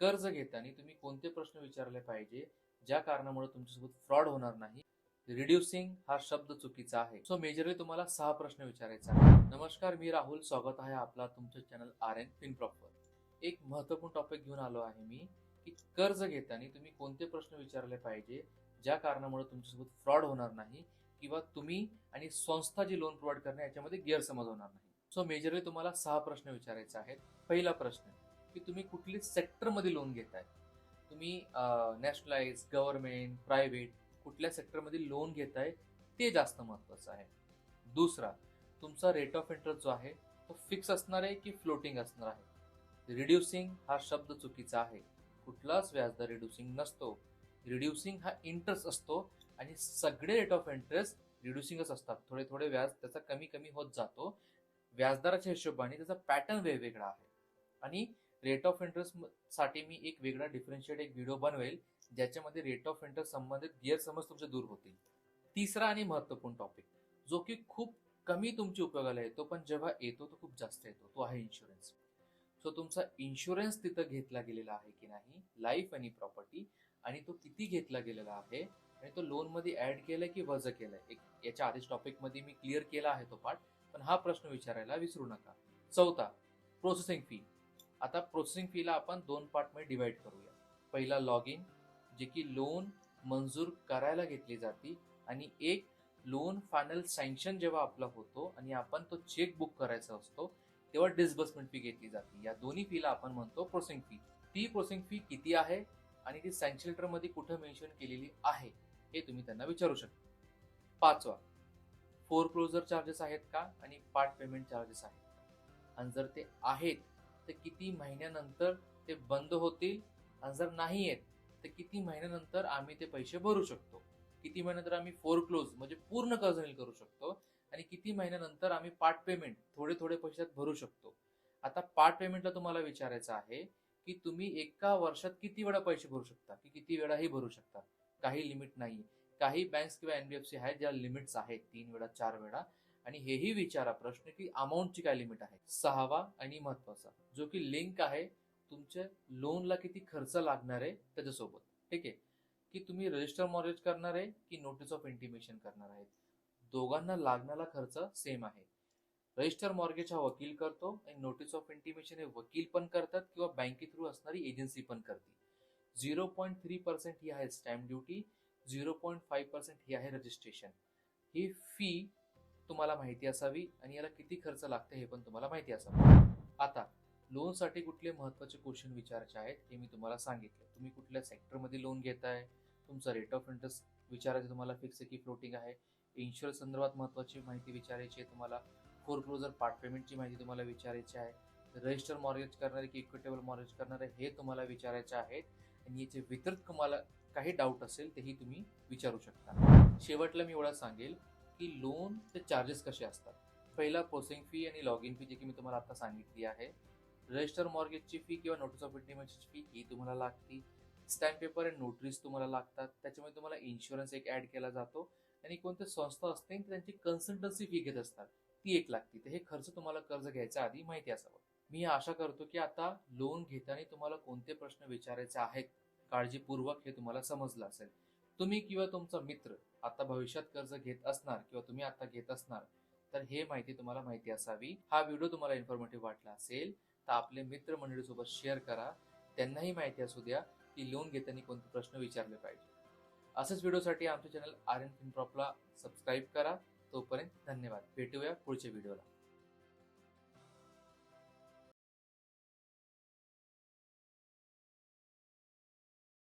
कर्ज घेताना तुम्ही कोणते प्रश्न विचारले पाहिजे ज्या कारणामुळे तुमच्यासोबत फ्रॉड होणार नाही रिड्युसिंग हा शब्द चुकीचा आहे. सो मेजरली तुम्हाला सहा प्रश्न विचारायचा आहे नमस्कार मी राहुल. स्वागत आहे आपला तुमचं channel R N Fin proper एक महत्त्वपूर्ण टॉपिक घेऊन आलो आहे मी की कर्ज घेताना तुम्ही कोणते प्रश्न विचारले पाहिजे ज्या कारणामुळे तुमच्यासोबत फ्रॉड होणार नाही किंवा तुम्ही आणि संस्था जी लोन प्रोव्हाइड करणे याच्यामध्ये गैरसमज होणार नाही. सो मेजरली तुम्हाला सहा प्रश्न विचारायचे आहेत. पहिला प्रश्न की तुम्ही कुठली सेक्टरमध्ये लोन घेताय. तुम्ही नॅशनलाइज गव्हर्नमेंट प्रायव्हेट कुठल्या सेक्टरमध्ये लोन घेताय ते जास्त महत्त्वाचं आहे. दुसरा तुमचा रेट ऑफ इंटरेस्ट जो आहे तो फिक्स असणार आहे की फ्लोटिंग असणार आहे? रिड्युसिंग हा शब्द चुकीचा आहे. कुठलाच व्याजदर रिड्युसिंग नसतो. रिड्युसिंग हा इंटरेस्ट असतो आणि सगळे रेट ऑफ इंटरेस्ट रिड्युसिंगच असतात. थोडे थोडे व्याज त्याचा कमी कमी होत जातो. व्याजदराच्या हिशोबाने त्याचा पॅटर्न वेगवेगळा आहे. आणि रेट ऑफ इंटरेस्टसाठी मी एक वेगळा डिफरन्शिएट एक व्हिडिओ बनवेल ज्याच्यामध्ये रेट ऑफ इंटरेस्ट संबंधित गैरसमज तुमचे दूर होतील. तिसरा आणि महत्त्वपूर्ण टॉपिक जो की खूप कमी तुमच्या उपयोगाला येतो पण जेव्हा येतो तो खूप जास्त येतो तो आहे इन्शुरन्स सो तुमचा इन्शुरन्स तिथं घेतला गेलेला आहे की नाही लाईफ आणि प्रॉपर्टी आणि तो किती घेतला गेलेला आहे आणि तो लोनमध्ये ऍड केलाय की वजा केलाय. एक याच्या आधीच टॉपिकमध्ये मी क्लिअर केला आहे तो पार्ट पण हा प्रश्न विचारायला विसरू नका. चौथा प्रोसेसिंग फी आता प्रोसेसिंग फीला आपण दोन पार्टमध्ये डिवाइड करूया. पहिला लॉग इन जे की लोन मंजूर करायला घेतली जाते आणि एक लोन फायनल सँक्शन जेव्हा आपला होतो आणि आपण तो चेक बुक करायचा असतो तेव्हा डिस्बर्समेंट फी घेतली जाते. या दोन्ही फीला आपण म्हणतो प्रोसेसिंग फी ती प्रोसेसिंग फी किती आहे आणि ती सँक्शन लेटरमध्ये कुठं मेन्शन केलेली आहे हे तुम्ही त्यांना विचारू शकता. पाचवा फोर क्लोजर चार्जेस आहेत का आणि पार्ट पेमेंट चार्जेस आहेत का? आणि जर ते आहेत तर किती महिन्यानंतर ते बंद होतील? आणि जर नाही आहेत तर किती महिन्यानंतर आम्ही ते पैसे भरू शकतो? किती महिन्यानंतर आम्ही फोर क्लोज म्हणजे पूर्ण कर्ज करू शकतो? आणि किती महिन्यानंतर आम्ही पार्ट पेमेंट थोडे थोडे पैशात भरू शकतो? आता पार्ट पेमेंटला तुम्हाला विचारायचं आहे की तुम्ही एका वर्षात किती वेळा पैसे भरू शकता? की किती वेळाही भरू शकता? काही लिमिट नाही काही बँक्स किंवा एनबीएफसी आहेत ज्या लिमिट्स आहेत तीन वेळा चार वेळा. आणि हेही विचारा प्रश्न की अमाऊंटची काय लिमिट आहे? सहावा आणि महत्त्वाचा जो की लिंक आहे तुमच्या लोनला किती खर्च लागणार आहे त्याच्यासोबत. ठीक आहे? की तुम्ही रजिस्टर मॉर्गेज करणार आहे की नोटीस ऑफ इंटिमेशन करणार आहेत दोघांना लागणारा खर्च सेम आहे. रजिस्टर मॉर्गेज हा वकील करतो आणि नोटीस ऑफ इंटिमेशन हे वकील पण करतात किंवा बँके थ्रू असणारी एजन्सी पण करते. झिरो पॉईंट थ्री पर्सेंट ही आहे stamp duty zero point five percent ही आहे रजिस्ट्रेशन ही फी तुम्हाला माहिती असावी आणि याला किती खर्च लागते हे पण तुम्हाला माहिती असावं. आता लोनसाठी कुठले महत्त्वाचे क्वेश्चन विचारायचे आहेत हे मी तुम्हाला सांगितलं. तुम्ही कुठल्या सेक्टरमध्ये लोन घेताय? तुमचा रेट ऑफ इंटरेस्ट विचारायचं तुम्हाला फिक्स आहे की फ्लोटिंग आहे? इन्शुरन्स संदर्भात महत्त्वाची माहिती विचारायची आहे तुम्हाला? फोर क्लोजर पार्ट पेमेंटची माहिती तुम्हाला विचारायची आहे? रजिस्टर मॉर्गेज करणारे की इक्विटेबल मॉर्गेज करणारे हे तुम्हाला विचारायचे आहेत. आणि याचे वितरित तुम्हाला काही डाऊट असेल तेही तुम्ही विचारू शकता. शेवटला मी एवढं सांगेल की लोनचे चार्जेस कसे असतात? पहिला प्रोसेसिंग फी आणि लॉग इन फी जे की मी तुम्हाला आता सांगितली आहे. रजिस्टर मॉर्गेजची फी किंवा नोटीस ऑफ इंटिमेशनची फी ही तुम्हाला लागती. स्टॅम्प पेपर अँड नोटरीज तुम्हाला लागतात. त्याच्यामुळे तुम्हाला इन्शुरन्स एक ऍड केला जातो. आणि कोणत्या संस्था असते त्यांची कन्सल्टन्सी फी घेत असतात. ती एक लागते. तर हे खर्च तुम्हाला कर्ज घ्यायच्या आधी माहिती असावं. मी आशा करतो की आता लोन घेताना तुम्हाला कोणते प्रश्न विचारायचे आहेत? काळजीपूर्वक हे तुम्हाला समजलं असेल. तुम्ही किंवा तुमचा मित्र आता भविष्यात कर्ज घेत असणार किंवा तुम्ही आता घेत असणार तर हे माहिती तुम्हाला माहिती असावी. हा व्हिडिओ तुम्हाला इन्फॉर्मेटिव्ह वाटला असेल तर आपले मित्र मंडळीसोबत शेअर करा. त्यांनाही माहिती असू द्या की लोन घेताना कोणते प्रश्न विचारले पाहिजे. असेच व्हिडिओसाठी आमचं चॅनल आर एन फिनप्रॉपला सबस्क्राईब करा. तोपर्यंत धन्यवाद. भेटूया पुढच्या व्हिडिओला.